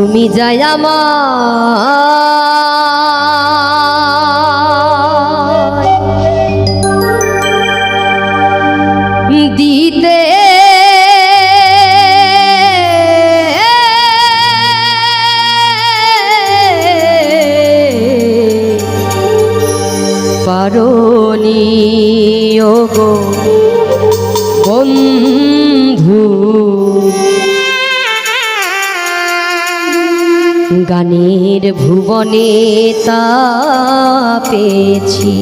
তুমি যাই আমার দিতে গানের ভুবনে তা পেয়েছি।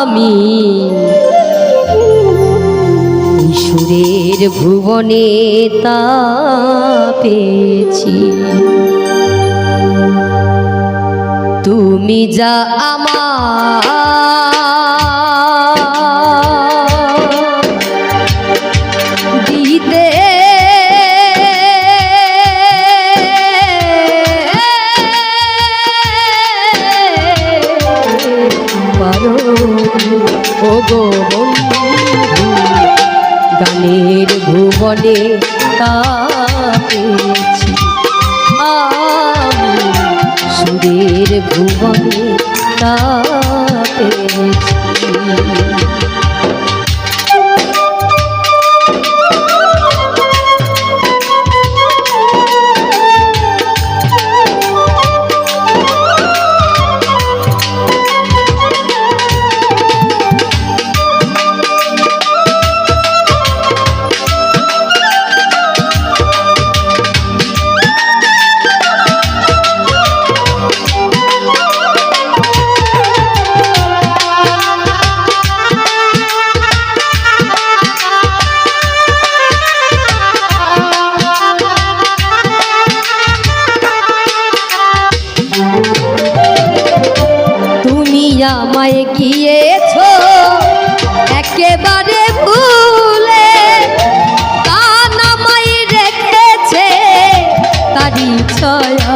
আমি সুরের ভুবনে তা পেয়েছি। তুমি যা আমার ভুবনে তা আমি সুরের ভুবনে তা পেয়েছি। গিয়েছ একেবারে ভুলে কান আমায় রেখেছে তারি ছায়া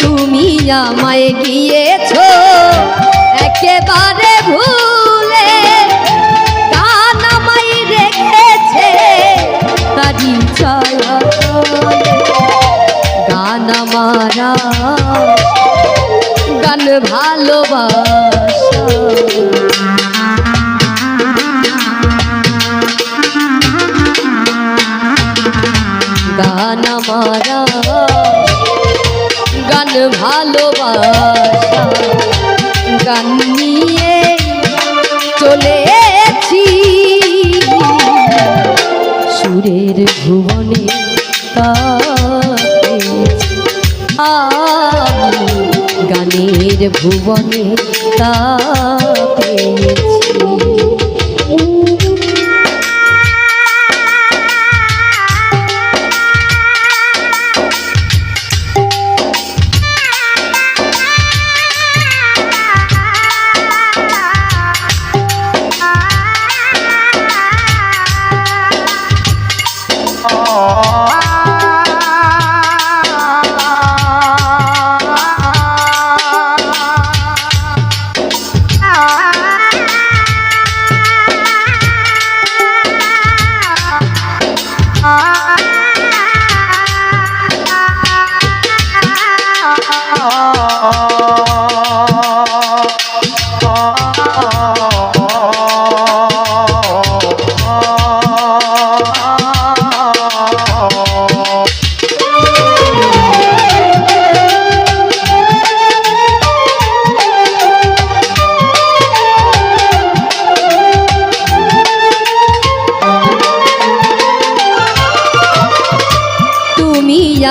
তুমি আমায় গিয়েছ একেবারে গান আমারা গান ভালোবাসা। গান আমারা গান ভালোবাসা। গান নিয়ে চলেছি গানের ভুবনে তা পেয়েছি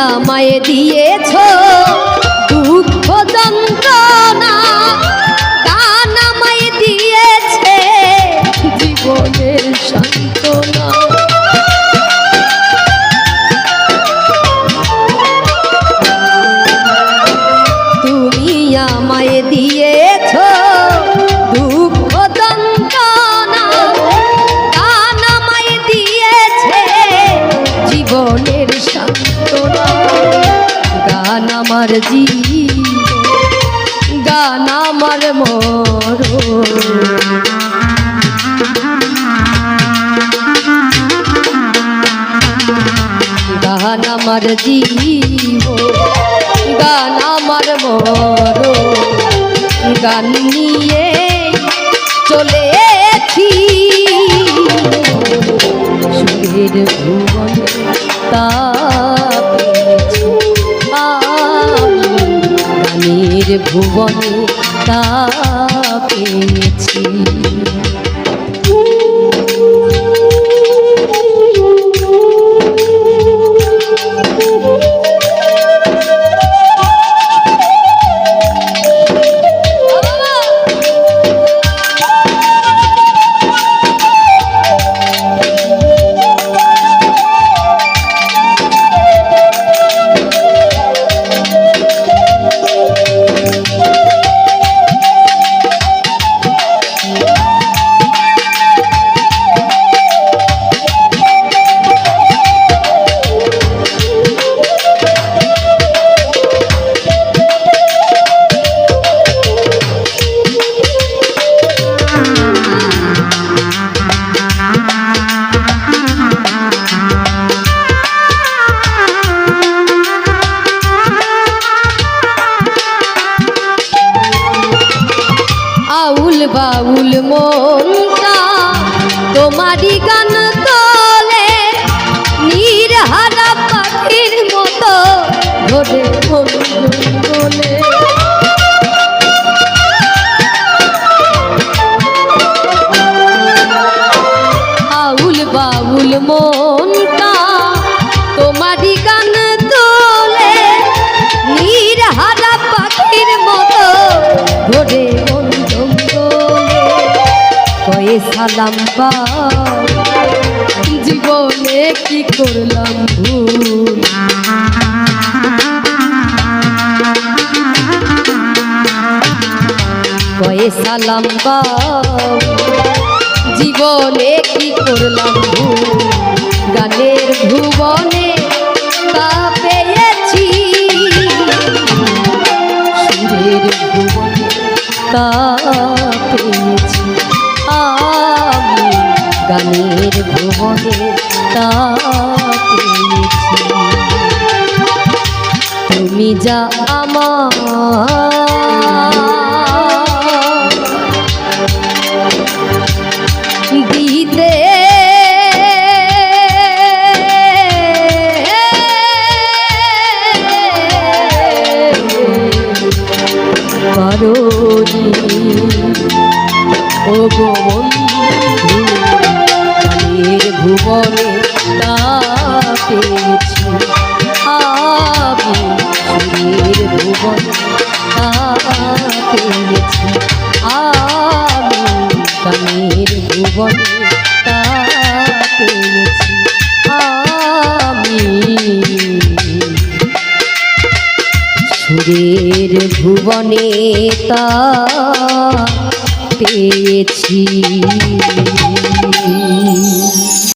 আমায় দিয়েছ দুঃখ যন্ত্রণা। আমার জি গান আমার মর গান আমার জি গান আমার মর গান নিয়ে চলেছি। সুখের ভুবন তা গানের ভুবনে তা পেয়েছি। মনটা তোমারই গান তোলে নিরহারা পাখির মতো ধরে। সালাম জীবনে কি করলাম ভুল? কয়ে সালাম জীবনে কি করলাম গানের ভুবনে তা পেয়েছি। সুরের ভুবনে তা গানের ভুবনে তা পেয়েছি তুমি যা আমার দিতে পারি ও গো কালের ভুবনে তা পেয়েছি আমি সুরের ভুবনে আমি ভুবনে তা পেয়েছি আমি সুরের ভুবনে তা পেয়েছি।